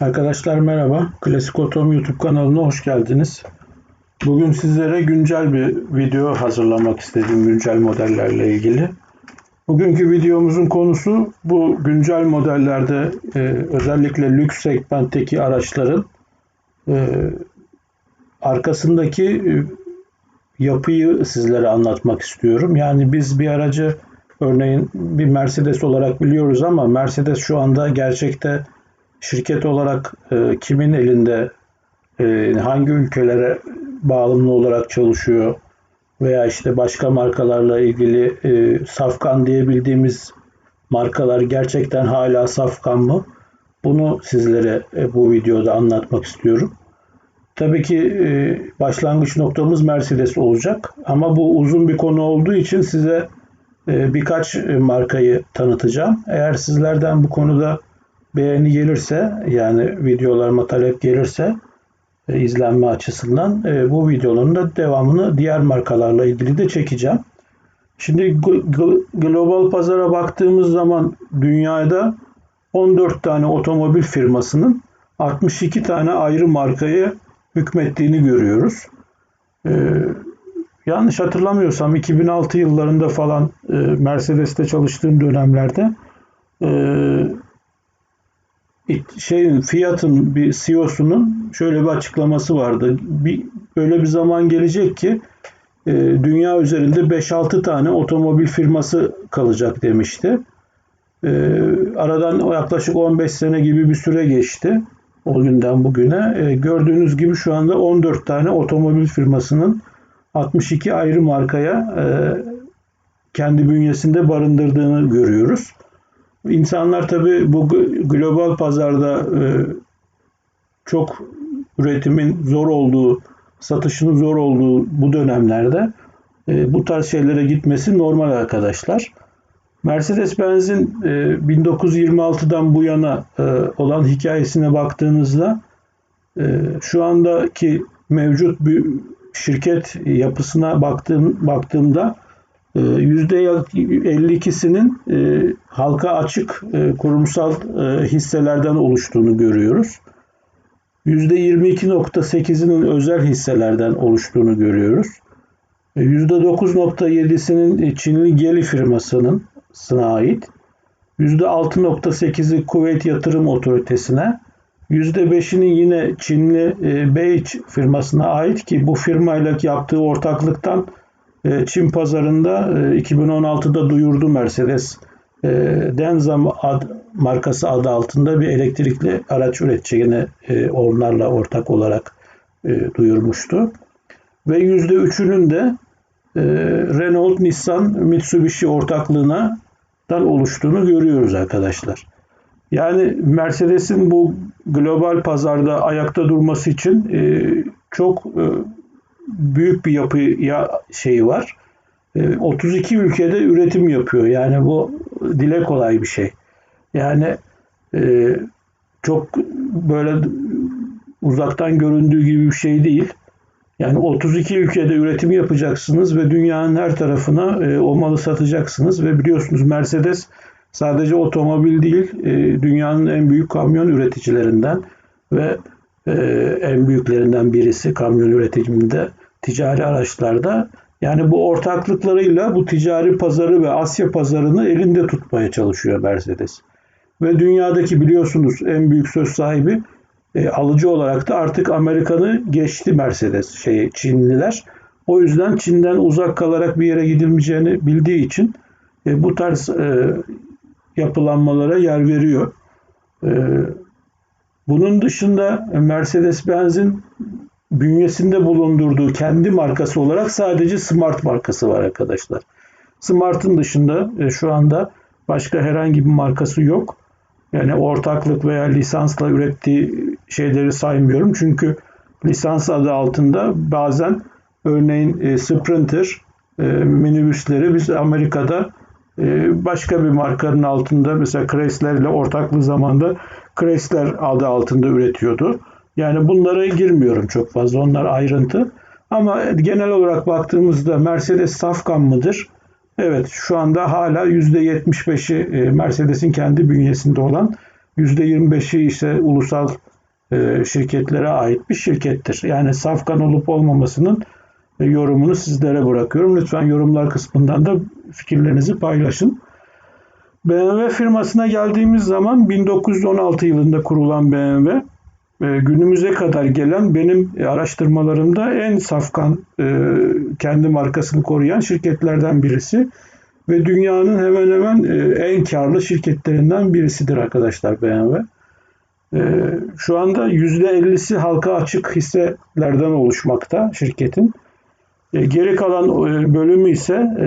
Arkadaşlar merhaba. Klasik Otom YouTube kanalına hoş geldiniz. Bugün sizlere güncel bir video hazırlamak istedim güncel modellerle ilgili. Bugünkü videomuzun konusu bu güncel modellerde e, özellikle lüks segmentteki araçların e, arkasındaki e, yapıyı sizlere anlatmak istiyorum. Yani biz bir aracı örneğin bir Mercedes olarak biliyoruz ama Mercedes şu anda gerçekte şirket olarak e, kimin elinde e, hangi ülkelere bağımlı olarak çalışıyor veya işte başka markalarla ilgili e, safkan diyebildiğimiz markalar gerçekten hala safkan mı? Bunu sizlere e, bu videoda anlatmak istiyorum. Tabii ki e, başlangıç noktamız Mercedes olacak ama bu uzun bir konu olduğu için size e, birkaç markayı tanıtacağım. Eğer sizlerden bu konuda beğeni gelirse yani videolarıma talep gelirse e, izlenme açısından e, bu videoların da devamını diğer markalarla ilgili de çekeceğim. Şimdi global pazara baktığımız zaman dünyada 14 tane otomobil firmasının 62 tane ayrı markaya hükmettiğini görüyoruz. Ee, yanlış hatırlamıyorsam 2006 yıllarında falan e, Mercedes'te çalıştığım dönemlerde e, şeyin Fiat'ın bir CEO'sunun şöyle bir açıklaması vardı. Bir öyle bir zaman gelecek ki e, dünya üzerinde 5-6 tane otomobil firması kalacak demişti. E, aradan yaklaşık 15 sene gibi bir süre geçti. O günden bugüne. E, gördüğünüz gibi şu anda 14 tane otomobil firmasının 62 ayrı markaya e, kendi bünyesinde barındırdığını görüyoruz. İnsanlar tabii bu global pazarda e, çok üretimin zor olduğu, satışının zor olduğu bu dönemlerde e, bu tarz şeylere gitmesi normal arkadaşlar. Mercedes-Benz'in 1926'dan bu yana e, olan hikayesine baktığınızda şu andaki mevcut bir şirket yapısına baktığım, baktığımda %52'sinin ee, e, halka açık e, kurumsal e, hisselerden oluştuğunu görüyoruz. %22.8'inin özel hisselerden oluştuğunu görüyoruz. %9.7'sinin Çinli Geli firmasının ait. %6.8'i Kuveyt Yatırım Otoritesi'ne, %5'inin yine Çinli Beich firmasına ait ki bu firmayla yaptığı ortaklıktan Çin pazarında 2016'da e, duyurdu Mercedes. E, Denzam ad, markası adı altında bir elektrikli araç üreteceğini onlarla ortak olarak duyurmuştu. Ve %3'ünün de Renault, Nissan, Mitsubishi ortaklığına oluştuğunu görüyoruz arkadaşlar. Yani Mercedes'in bu global pazarda ayakta durması için çok büyük bir yapıya şeyi var. 32 ee, ülkede üretim yapıyor. Yani bu dile kolay bir şey. Yani e, çok böyle uzaktan göründüğü gibi bir şey değil. Yani 32 ülkede üretim yapacaksınız ve dünyanın her tarafına e, o malı satacaksınız ve biliyorsunuz Mercedes sadece otomobil değil e, dünyanın en büyük kamyon üreticilerinden ve en büyüklerinden birisi kamyon üretiminde ticari araçlarda. Yani bu ortaklıklarıyla bu ticari pazarı ve Asya pazarını elinde tutmaya çalışıyor Mercedes. Ve dünyadaki biliyorsunuz en büyük söz sahibi e, alıcı olarak da artık Amerikan'ı geçti Mercedes şey Çinliler. O yüzden Çin'den uzak kalarak bir yere gidilmeyeceğini bildiği için e, bu tarz e, yapılanmalara yer veriyor. E, bunun dışında Mercedes-Benz'in bünyesinde bulundurduğu kendi markası olarak sadece Smart markası var arkadaşlar. Smart'ın dışında e, şu anda başka herhangi bir markası yok. Yani ortaklık veya lisansla ürettiği şeyleri saymıyorum. Çünkü lisans adı altında bazen örneğin e, Sprinter e, minibüsleri biz Amerika'da başka bir markanın altında mesela Chrysler ile ortaklığı zamanda Chrysler adı altında üretiyordu. Yani bunlara girmiyorum çok fazla. Onlar ayrıntı. Ama genel olarak baktığımızda Mercedes safkan mıdır? Evet şu anda hala %75'i e, Mercedes'in kendi bünyesinde olan %25'i ise ulusal e, şirketlere ait bir şirkettir. Yani safkan olup olmamasının e, yorumunu sizlere bırakıyorum. Lütfen yorumlar kısmından da fikirlerinizi paylaşın. BMW firmasına geldiğimiz zaman 1916 yılında kurulan BMW günümüze kadar gelen benim araştırmalarımda en safkan kendi markasını koruyan şirketlerden birisi ve dünyanın hemen hemen en karlı şirketlerinden birisidir arkadaşlar BMW. Şu anda %50'si halka açık hisselerden oluşmakta şirketin. E, geri kalan e, bölümü ise e,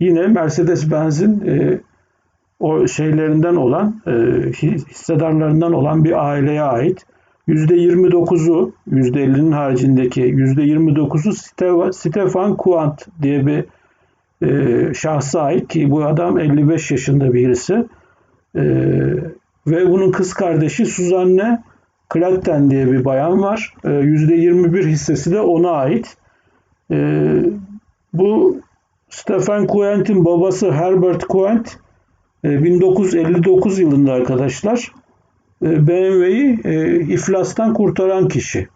yine Mercedes-Benz'in o şeylerinden olan, hissedarlarından olan bir aileye ait. %29'u, %50'nin haricindeki %29'u Stefan Kuant diye bir şahsa ait ki bu adam 55 yaşında birisi. Ve bunun kız kardeşi Suzanne Klatten diye bir bayan var. %21 hissesi de ona ait. E, bu Stephen Quent'in babası Herbert Quent e, 1959 yılında arkadaşlar e, BMW'yi e, iflastan kurtaran kişi.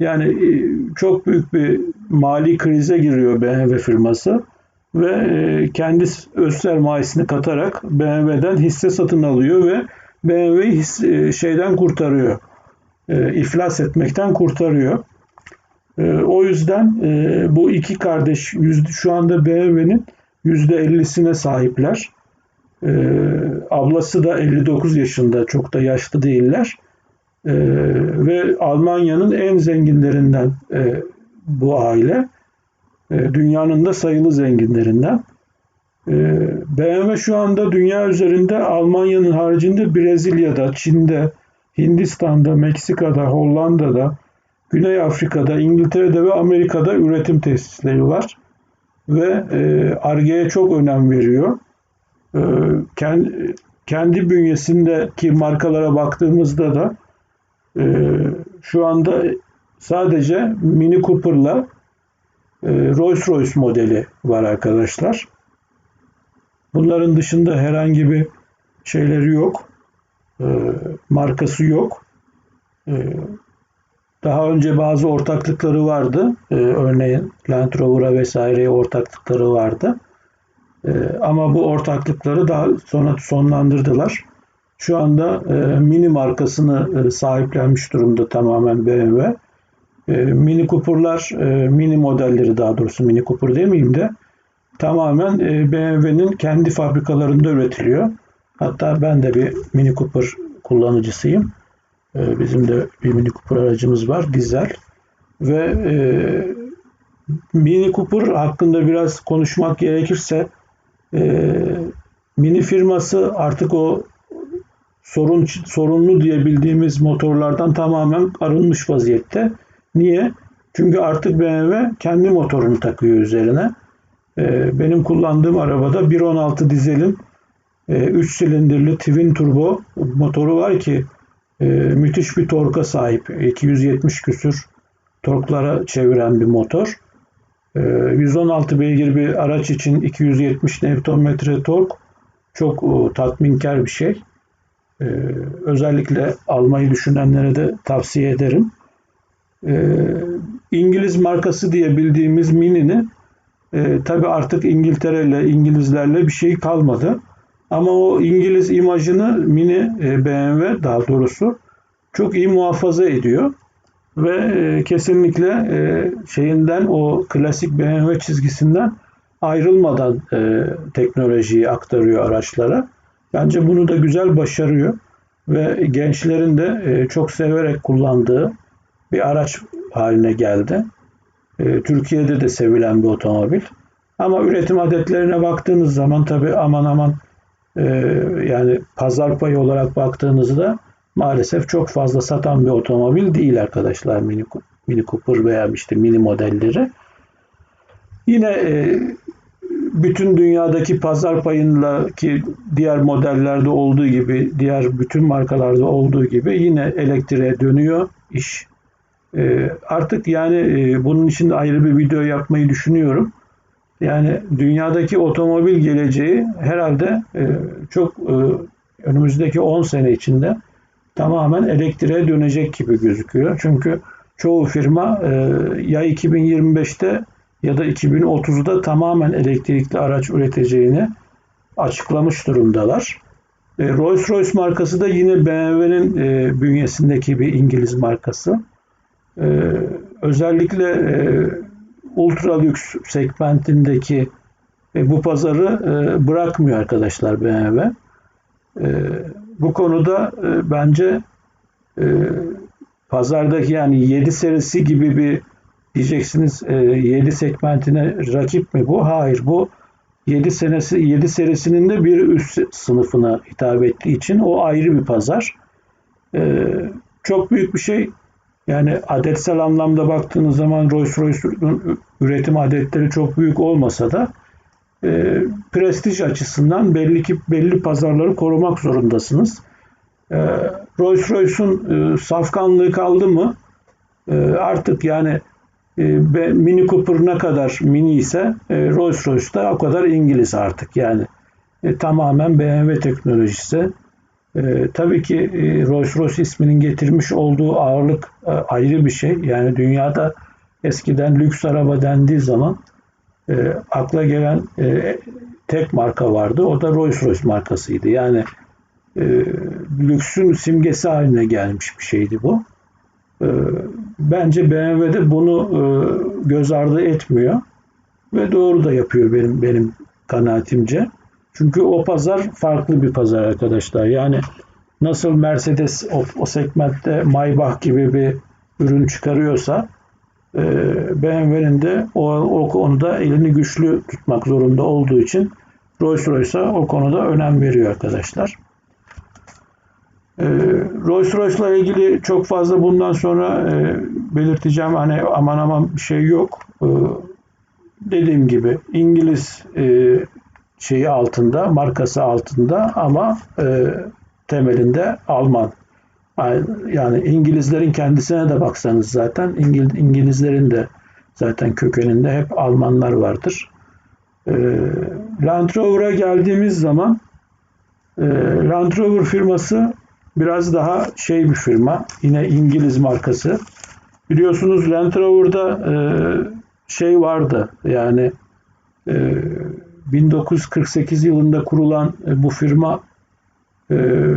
Yani e, çok büyük bir mali krize giriyor BMW firması ve e, kendi öz sermayesini katarak BMW'den hisse satın alıyor ve BMW'yi e, şeyden kurtarıyor. E, iflas etmekten kurtarıyor. O yüzden e, bu iki kardeş şu anda BMW'nin %50'sine sahipler. E, ablası da 59 yaşında çok da yaşlı değiller. E, ve Almanya'nın en zenginlerinden e, bu aile. E, dünyanın da sayılı zenginlerinden. E, BMW şu anda dünya üzerinde Almanya'nın haricinde Brezilya'da, Çin'de, Hindistan'da, Meksika'da, Hollanda'da, Güney Afrika'da, İngiltere'de ve Amerika'da üretim tesisleri var ve ARGE'ye e, çok önem veriyor. E, kendi, bünyesindeki markalara baktığımızda da e, şu anda sadece Mini Cooper'la e, Rolls Royce modeli var arkadaşlar. Bunların dışında herhangi bir şeyleri yok. E, markası yok. Daha önce bazı ortaklıkları vardı. Ee, örneğin Land Rover'a vesaireye ortaklıkları vardı. Ee, ama bu ortaklıkları daha sonra sonlandırdılar. Şu anda e, Mini markasını e, sahiplenmiş durumda tamamen BMW. E, Mini Cooper'lar, Mini modelleri daha doğrusu Mini Cooper demeyeyim de tamamen BMW'nin kendi fabrikalarında üretiliyor. Hatta ben de bir Mini Cooper kullanıcısıyım. Bizim de bir Mini Cooper aracımız var. Dizel. Ve Mini Cooper hakkında biraz konuşmak gerekirse e, Mini firması artık o sorun sorunlu diyebildiğimiz motorlardan tamamen arınmış vaziyette. Niye? Çünkü artık BMW kendi motorunu takıyor üzerine. E, benim kullandığım arabada 1.16 dizelin e, 3 silindirli twin turbo motoru var ki e, müthiş bir torka sahip. 270 küsür torklara çeviren bir motor. E, ee, 116 beygir bir araç için 270 Nm tork çok e, tatminkar bir şey. E, özellikle almayı düşünenlere de tavsiye ederim. E, İngiliz markası diye bildiğimiz Mini'nin e, tabi artık İngiltere ile İngilizlerle bir şey kalmadı. Ama o İngiliz imajını Mini e, BMW daha doğrusu çok iyi muhafaza ediyor ve e, kesinlikle e, şeyinden o klasik BMW çizgisinden ayrılmadan teknolojiyi aktarıyor araçlara. Bence bunu da güzel başarıyor ve gençlerin de çok severek kullandığı bir araç haline geldi. Türkiye'de de sevilen bir otomobil. Ama üretim adetlerine baktığınız zaman tabi aman aman yani pazar payı olarak baktığınızda maalesef çok fazla satan bir otomobil değil arkadaşlar Mini, Mini Cooper veya işte mini modelleri. Yine e, bütün dünyadaki pazar payında ki diğer modellerde olduğu gibi, diğer bütün markalarda olduğu gibi yine elektriğe dönüyor iş. E, artık yani e, bunun için ayrı bir video yapmayı düşünüyorum. Yani dünyadaki otomobil geleceği herhalde e, çok e, önümüzdeki 10 sene içinde tamamen elektriğe dönecek gibi gözüküyor. Çünkü çoğu firma e, ya 2025'te ya da 2030'da tamamen elektrikli araç üreteceğini açıklamış durumdalar. E, Rolls-Royce markası da yine BMW'nin e, bünyesindeki bir İngiliz markası. E, özellikle ultra lüks segmentindeki bu pazarı bırakmıyor arkadaşlar BMW. Bu konuda bence pazardaki yani 7 serisi gibi bir diyeceksiniz 7 segmentine rakip mi bu? Hayır bu 7 senesi 7 serisinin de bir üst sınıfına hitap ettiği için o ayrı bir pazar. Ee, çok büyük bir şey. Yani adetsel anlamda baktığınız zaman Rolls-Royce'un üretim adetleri çok büyük olmasa da e, prestij açısından belli ki belli pazarları korumak zorundasınız. E, Rolls-Royce'un e, safkanlığı kaldı mı? E, artık yani e, Mini Cooper ne kadar mini ise e, Rolls Royce da o kadar İngiliz artık yani e, tamamen BMW teknolojisi. E, tabii ki e, Rolls Royce isminin getirmiş olduğu ağırlık e, ayrı bir şey. Yani dünyada eskiden lüks araba dendiği zaman e, akla gelen e, tek marka vardı. O da Rolls Royce markasıydı. Yani e, lüksün simgesi haline gelmiş bir şeydi bu. Ee, bence BMW de bunu e, göz ardı etmiyor ve doğru da yapıyor benim benim kanaatimce. Çünkü o pazar farklı bir pazar arkadaşlar. Yani nasıl Mercedes o, o segmentte Maybach gibi bir ürün çıkarıyorsa e, BMW'nin de o, o konuda elini güçlü tutmak zorunda olduğu için Rolls-Royce'a o konuda önem veriyor arkadaşlar. E, Rolls Royce'la ilgili çok fazla bundan sonra e, belirteceğim hani aman aman bir şey yok. E, dediğim gibi İngiliz e, şeyi altında, markası altında ama e, temelinde Alman. Yani İngilizlerin kendisine de baksanız zaten İngil, İngilizlerin de zaten kökeninde hep Almanlar vardır. E, Land Rover'a geldiğimiz zaman e, Land Rover firması biraz daha şey bir firma. Yine İngiliz markası. Biliyorsunuz Land Rover'da e, şey vardı. Yani e, 1948 yılında kurulan e, bu firma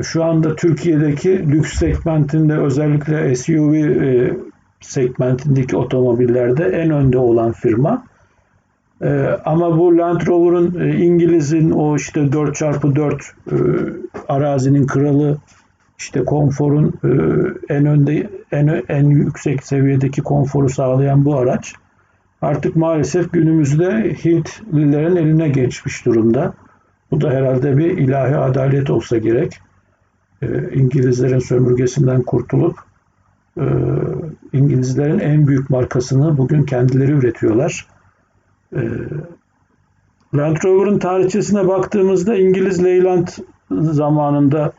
şu anda Türkiye'deki lüks segmentinde özellikle SUV e, segmentindeki otomobillerde en önde olan firma. E, ama bu Land Rover'ın e, İngiliz'in o işte 4x4 e, arazinin kralı işte konforun en önde en en yüksek seviyedeki konforu sağlayan bu araç artık maalesef günümüzde Hintlilerin eline geçmiş durumda. Bu da herhalde bir ilahi adalet olsa gerek. E, İngilizlerin sömürgesinden kurtulup e, İngilizlerin en büyük markasını bugün kendileri üretiyorlar. Land Rover'ın tarihçesine baktığımızda İngiliz Leyland zamanında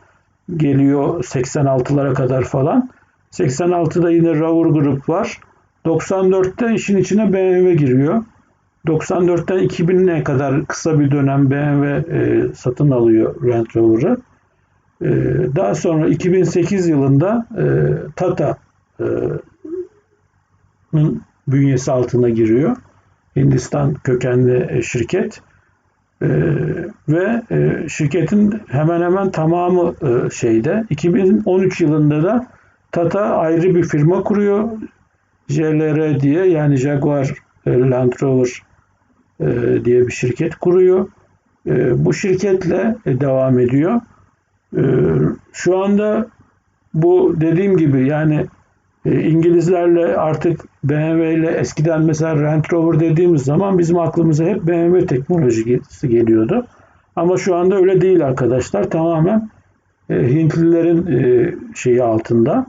geliyor 86'lara kadar falan. 86'da yine Rover Group var. 94'te işin içine BMW giriyor. 94'ten 2000'e kadar kısa bir dönem BMW e, satın alıyor Land Rover'ı. E, daha sonra 2008 yılında e, Tata'nın bünyesi altına giriyor. Hindistan kökenli e, şirket. Ee, ve e, şirketin hemen hemen tamamı e, şeyde. 2013 yılında da Tata ayrı bir firma kuruyor. JLR diye yani Jaguar e, Land Rover e, diye bir şirket kuruyor. E, bu şirketle e, devam ediyor. E, şu anda bu dediğim gibi yani e, İngilizlerle artık BMW ile eskiden mesela Range Rover dediğimiz zaman bizim aklımıza hep BMW teknolojisi geliyordu. Ama şu anda öyle değil arkadaşlar. Tamamen e, Hintlilerin e, şeyi altında.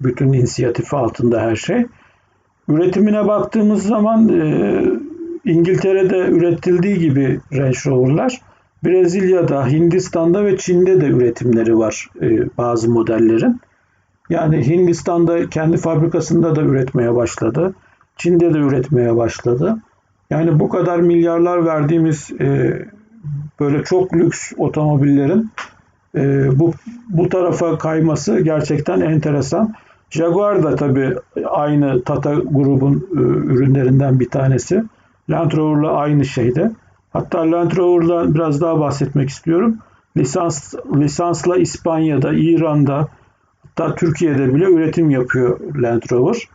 Bütün inisiyatifi altında her şey. Üretimine baktığımız zaman İngiltere'de üretildiği gibi Range Rover'lar Brezilya'da, Hindistan'da ve Çin'de de üretimleri var bazı modellerin. Yani Hindistan'da kendi fabrikasında da üretmeye başladı. Çin'de de üretmeye başladı. Yani bu kadar milyarlar verdiğimiz e, böyle çok lüks otomobillerin e, bu bu tarafa kayması gerçekten enteresan. Jaguar da tabii aynı Tata grubun e, ürünlerinden bir tanesi. Land Rover'la aynı şeyde. Hatta Land Rover'dan biraz daha bahsetmek istiyorum. Lisans lisansla İspanya'da, İran'da, hatta Türkiye'de bile üretim yapıyor Land Rover.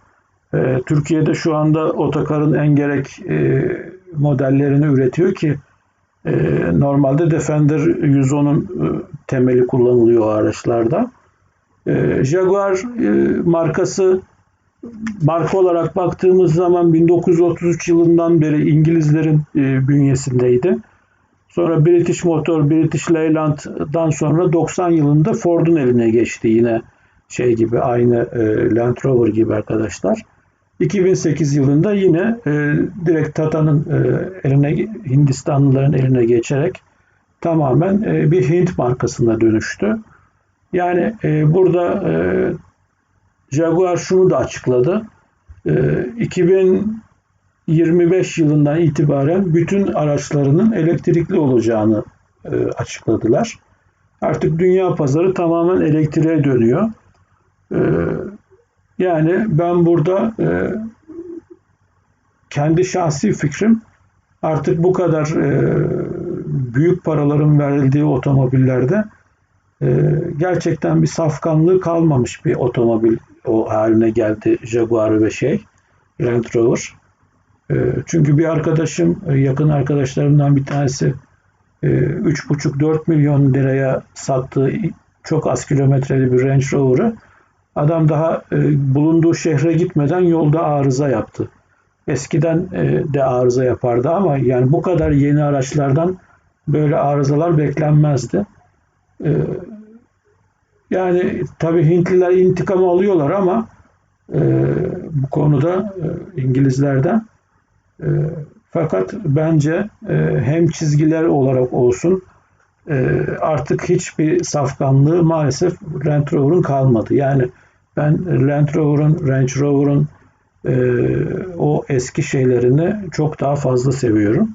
E, Türkiye'de şu anda otokarın en gerek e, modellerini üretiyor ki e, normalde Defender 110'un e, temeli kullanılıyor araçlarda. E, Jaguar e, markası marka olarak baktığımız zaman 1933 yılından beri İngilizlerin e, bünyesindeydi. Sonra British Motor, British Leyland'dan sonra 90 yılında Ford'un eline geçti yine şey gibi aynı e, Land Rover gibi arkadaşlar. 2008 yılında yine e, direkt Tata'nın e, eline Hindistanlıların eline geçerek tamamen e, bir Hint markasına dönüştü. Yani e, burada e, Jaguar şunu da açıkladı. E, 2025 yılından itibaren bütün araçlarının elektrikli olacağını e, açıkladılar. Artık dünya pazarı tamamen elektriğe dönüyor. E, yani ben burada e, kendi şahsi fikrim artık bu kadar e, büyük paraların verildiği otomobillerde gerçekten bir safkanlığı kalmamış bir otomobil o haline geldi Jaguar ve şey Land Rover. E, çünkü bir arkadaşım e, yakın arkadaşlarımdan bir tanesi e, 3,5-4 milyon liraya sattığı çok az kilometreli bir Range Rover'ı Adam daha e, bulunduğu şehre gitmeden yolda arıza yaptı. Eskiden e, de arıza yapardı ama yani bu kadar yeni araçlardan böyle arızalar beklenmezdi. Yani tabii Hintliler intikam alıyorlar ama e, bu konuda e, İngilizlerden e, fakat bence e, hem çizgiler olarak olsun e, artık hiçbir safkanlığı maalesef Land Rover'ın kalmadı. Yani ben Land Rover'ın, Range Rover'ın e, o eski şeylerini çok daha fazla seviyorum.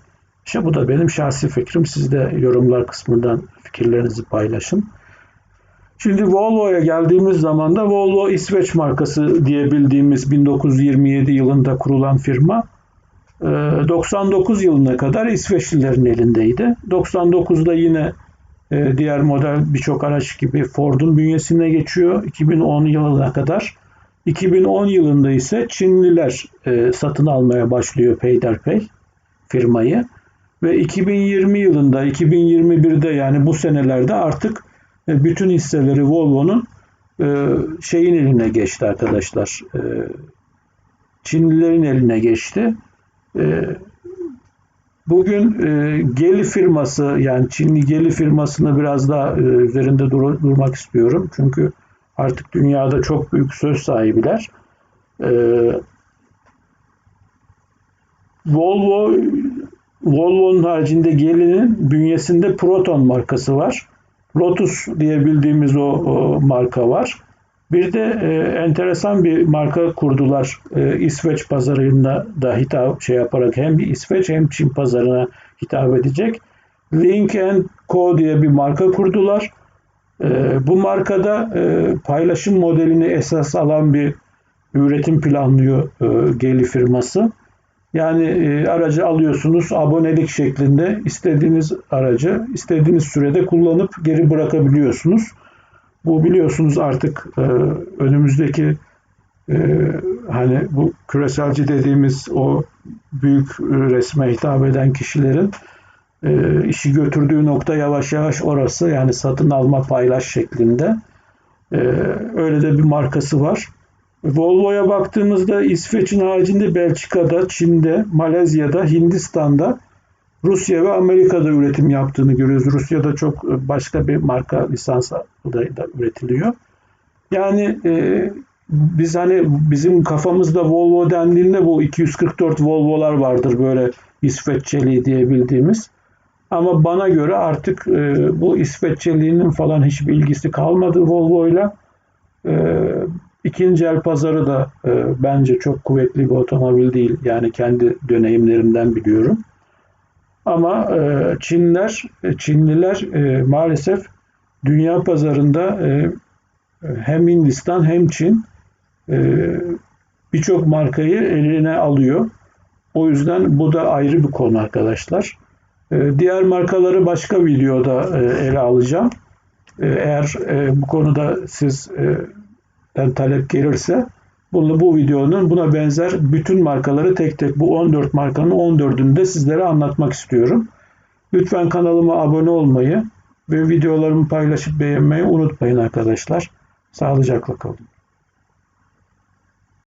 İşte bu da benim şahsi fikrim. Siz de yorumlar kısmından fikirlerinizi paylaşın. Şimdi Volvo'ya geldiğimiz zaman da Volvo İsveç markası diye bildiğimiz 1927 yılında kurulan firma 99 yılına kadar İsveçlilerin elindeydi. 99'da yine e, diğer model birçok araç gibi Ford'un bünyesine geçiyor 2010 yılına kadar. 2010 yılında ise Çinliler e, satın almaya başlıyor peyderpey firmayı. Ve 2020 yılında, 2021'de yani bu senelerde artık e, bütün hisseleri Volvo'nun şeyin eline geçti arkadaşlar. Çinlilerin eline geçti. Bugün e, Geli firması yani Çinli Geli firmasını biraz daha e, üzerinde dur, durmak istiyorum. Çünkü artık dünyada çok büyük söz sahibiler. E, Volvo Volvo'nun haricinde Geli'nin bünyesinde Proton markası var. Lotus diye bildiğimiz o, o marka var. Bir de e, enteresan bir marka kurdular e, İsveç pazarında da hitap şey yaparak hem İsveç hem Çin pazarına hitap edecek. Link Co diye bir marka kurdular. E, bu markada e, paylaşım modelini esas alan bir üretim planlıyor e, Geli firması. Yani e, aracı alıyorsunuz abonelik şeklinde istediğiniz aracı istediğiniz sürede kullanıp geri bırakabiliyorsunuz. Bu biliyorsunuz artık e, önümüzdeki e, hani bu küreselci dediğimiz o büyük resme hitap eden kişilerin e, işi götürdüğü nokta yavaş yavaş orası yani satın alma paylaş şeklinde. E, öyle de bir markası var. Volvo'ya baktığımızda İsveç'in haricinde Belçika'da, Çin'de, Malezya'da, Hindistan'da Rusya ve Amerika'da üretim yaptığını görüyoruz. Rusya'da çok e, başka bir marka lisans da, üretiliyor. Yani e, biz hani bizim kafamızda Volvo dendiğinde bu 244 Volvo'lar vardır böyle İsveççeliği diye bildiğimiz. Ama bana göre artık e, bu İsveççeliğinin falan hiçbir ilgisi kalmadı Volvo'yla. E, ikinci el pazarı da e, bence çok kuvvetli bir otomobil değil. Yani kendi deneyimlerimden biliyorum. Ama e, Çinler, e, Çinliler e, maalesef dünya pazarında e, hem Hindistan hem Çin e, birçok markayı eline alıyor. O yüzden bu da ayrı bir konu arkadaşlar. E, diğer markaları başka videoda e, ele alacağım. E, eğer e, bu konuda sizden talep gelirse bunu, bu videonun buna benzer bütün markaları tek tek bu 14 markanın 14'ünü de sizlere anlatmak istiyorum. Lütfen kanalıma abone olmayı ve videolarımı paylaşıp beğenmeyi unutmayın arkadaşlar. Sağlıcakla kalın.